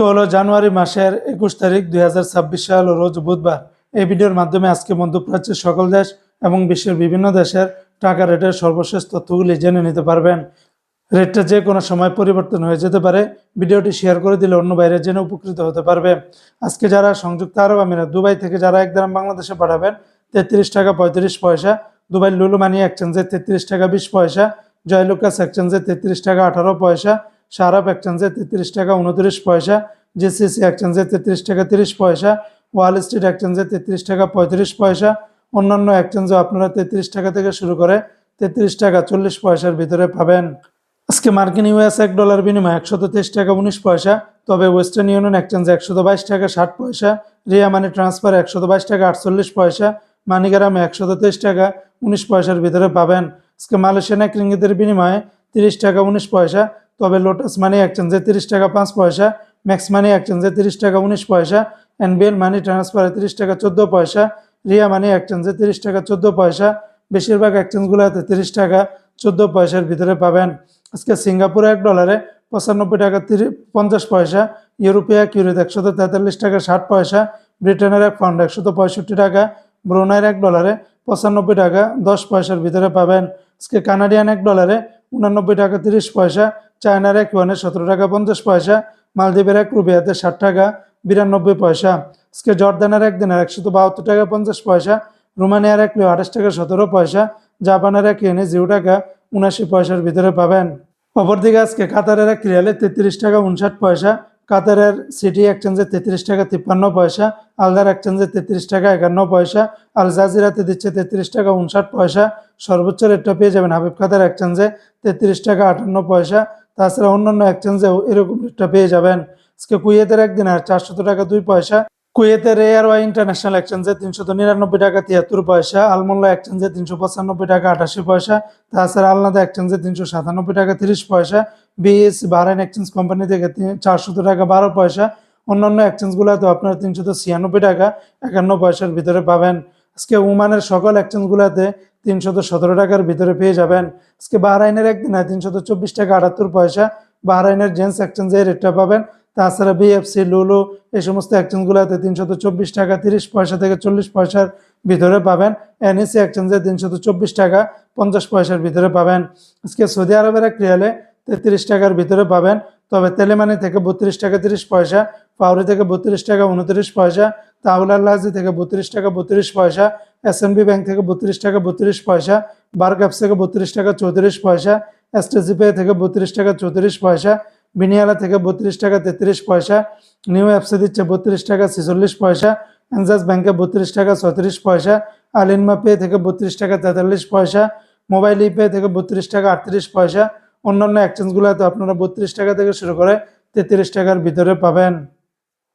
আজকে হলো জানুয়ারি মাসের একুশ তারিখ দুই হাজার ছাব্বিশ সাল রোজ বুধবার। এই ভিডিওর মাধ্যমে আজকে মধ্যপ্রাচ্যের সকল দেশ এবং বিশ্বের বিভিন্ন দেশের টাকা রেটের সর্বশেষ তথ্যগুলি জেনে নিতে পারবেন। রেটটা যে কোনো সময় পরিবর্তন হয়ে যেতে পারে। ভিডিওটি শেয়ার করে দিলে অন্য বাইরে জেনে উপকৃত হতে পারবে। আজকে যারা সংযুক্ত আরব আমিরাত, দুবাই থেকে যারা এক গ্রাম বাংলাদেশে পাঠাবেন, তেত্রিশ টাকা পঁয়ত্রিশ পয়সা, দুবাই লুলু মানি এক্সচেঞ্জে তেত্রিশ টাকা বিশ পয়সা জয়লুকাস এক্সচেঞ্জে তেত্রিশ টাকা আঠারো পয়সা সারাপ এক্সচেঞ্জে তেত্রিশ টাকা উনত্রিশ পয়সা জিসিসি এক্সচেঞ্জে তেত্রিশ টাকা তিরিশ পয়সা ওয়াল স্ট্রিট এক্সচেঞ্জে তেত্রিশ টাকা পঁয়ত্রিশ পয়সা, অন্যান্য এক্সচেঞ্জে আপনারা তেত্রিশ টাকা থেকে শুরু করে তেত্রিশ টাকা চল্লিশ পয়সার ভিতরে পাবেন। আজকে মার্কিন ইউএস এক ডলার বিনিময়ে একশত তেইশ টাকা উনিশ পয়সা, তবে ওয়েস্টার্ন ইউনিয়ন এক্সচেঞ্জে একশত বাইশ টাকা ষাট পয়সা, রিয়া মানি ট্রান্সফার একশত বাইশ টাকা আটচল্লিশ পয়সা, মানিগ্রামে একশত তেইশ টাকা উনিশ পয়সার ভিতরে পাবেন। আজকে মালয়েশিয়ান এক রিঙ্গিতের বিনিময়ে তিরিশ টাকা উনিশ পয়সা তবে লোটাস মানি এক্সচেঞ্জে তিরিশ টাকা পাঁচ পয়সা ম্যাক্স মানি এক্সচেঞ্জে তিরিশ টাকা উনিশ পয়সা এনবিএল মানি ট্রান্সফারে তিরিশ টাকা চোদ্দ পয়সা রিয়া মানি এক্সচেঞ্জে তিরিশ টাকা চোদ্দ পয়সা, বেশিরভাগ এক্সচেঞ্জগুলোতে তিরিশ টাকা চোদ্দ পয়সার ভিতরে পাবেন। আজকে সিঙ্গাপুরে এক ডলারে পঁচানব্বই টাকা পঞ্চাশ পয়সা ইউরোপিয়া এক ইউরোত একশত তেতাল্লিশ টাকা ষাট পয়সা, ব্রিটেনের এক পাউন্ড একশত পঁয়ষট্টি টাকা, ব্রুনাইয়ের এক ডলারে পঁচানব্বই টাকা দশ পয়সার ভিতরে পাবেন। আজকে কানাডিয়ান এক ডলারে উনানব্বই টাকা তিরিশ পয়সা, চায়নার এক ওয়ানে সতেরো টাকা পঞ্চাশ পয়সা, মালদ্বীপের এক রুবিয়াতে ষাট টাকা বিরানব্বই পয়সা। আজকে জর্দানের এক দিনের একশত বাহাত্তর টাকা পঞ্চাশ পয়সা, রোমানিয়ার এক আঠাশ টাকা সতেরো পয়সা, জাপানের এক ইয়েনে জিরো টাকা উনাশি পয়সার ভিতরে পাবেন। অপরদিকে আজকে কাতারের এক রিয়ালে তেত্রিশ টাকা উনষাট পয়সা, কাতারের সিটি এক্সচেঞ্জে তেত্রিশ টাকা তিপ্পান্ন পয়সা, আলদার এক্সচেঞ্জে তেত্রিশ টাকা একান্ন পয়সা, আল জাজিরাতে দিচ্ছে তেত্রিশ টাকা উনষাট পয়সা সর্বোচ্চ রেটটা পেয়ে যাবেন হাবিব কাতার এক্সচেঞ্জে তেত্রিশ টাকা আটান্ন পয়সা। তাছাড়া অন্যান্য এক্সচেঞ্জেও এরকম রেটটা পেয়ে যাবেন। আজকে কুয়েতের একদিন আর চারশত টাকা দুই পয়সা। কুয়েতের এয়ারওয়াই ইন্টারন্যাশনাল এক্সচেঞ্জে তিনশত নিরানব্বই টাকা তিয়াত্তর পয়সা। আলমোল্লা এক্সচেঞ্জে তিনশো পঁচানব্বই টাকা আটাশি পয়সা। তাছাড়া আলনাদা এক্সচেঞ্জে তিনশো সাতানব্বই টাকা তিরিশ পয়সা। বিএস বাহরাইন এক্সচেঞ্জ কোম্পানি থেকে চারশত টাকা বারো পয়সা। অন্যান্য এক্সচেঞ্জগুলোতে আপনারা তিনশত ছিয়ানব্বই টাকা একান্ন পয়সার ভিতরে পাবেন। আজকে উমানের সকল এক্সচেঞ্জগুলোতে তিনশত সতেরো টাকার ভিতরে পেয়ে যাবেন। আজকে বাহরাইনের একদিন তিনশত চব্বিশ টাকা আটাত্তর পয়সা। বাহরাইনের জেন্টস এক্সচেঞ্জে রেটটা পাবেন। তাছাড়া বিএফসি লুলু এই সমস্ত এক্সচেঞ্জগুলোতে তিনশত চব্বিশ টাকা তিরিশ পয়সা থেকে চল্লিশ পয়সার ভিতরে পাবেন। এনএসি এক্সচেঞ্জে তিনশত চব্বিশ টাকা পঞ্চাশ পয়সার ভিতরে পাবেন। আজকে সৌদি আরবের এক রিয়ালে তেত্রিশ টাকার ভিতরে পাবেন। তবে তেলেমানি থেকে বত্রিশ টাকা তিরিশ পয়সা পাউরি থেকে বত্রিশ টাকা উনত্রিশ পয়সা তাহুল আল্লাহাজি থেকে বত্রিশ টাকা বত্রিশ পয়সা এসএনবি ব্যাংক থেকে বত্রিশ টাকা বত্রিশ পয়সা বারগাপস থেকে বত্রিশ টাকা চৌত্রিশ পয়সা এসটিসিপে থেকে বত্রিশ টাকা চৌত্রিশ পয়সা বিনিয়ালা থেকে বত্রিশ টাকা তেত্রিশ পয়সা নিউ অ্যাপসে দিচ্ছে বত্রিশ টাকা ছেচল্লিশ পয়সা অ্যানজাস ব্যাংকে বত্রিশ টাকা ছত্রিশ পয়সা আলিনমা পে থেকে বত্রিশ টাকা তেতাল্লিশ পয়সা মোবাইল ইপে থেকে বত্রিশ টাকা আটত্রিশ পয়সা অন্যান্য এক্সচেঞ্জগুলোতে আপনারা বত্রিশ টাকা থেকে শুরু করে তেত্রিশ টাকার ভিতরে পাবেন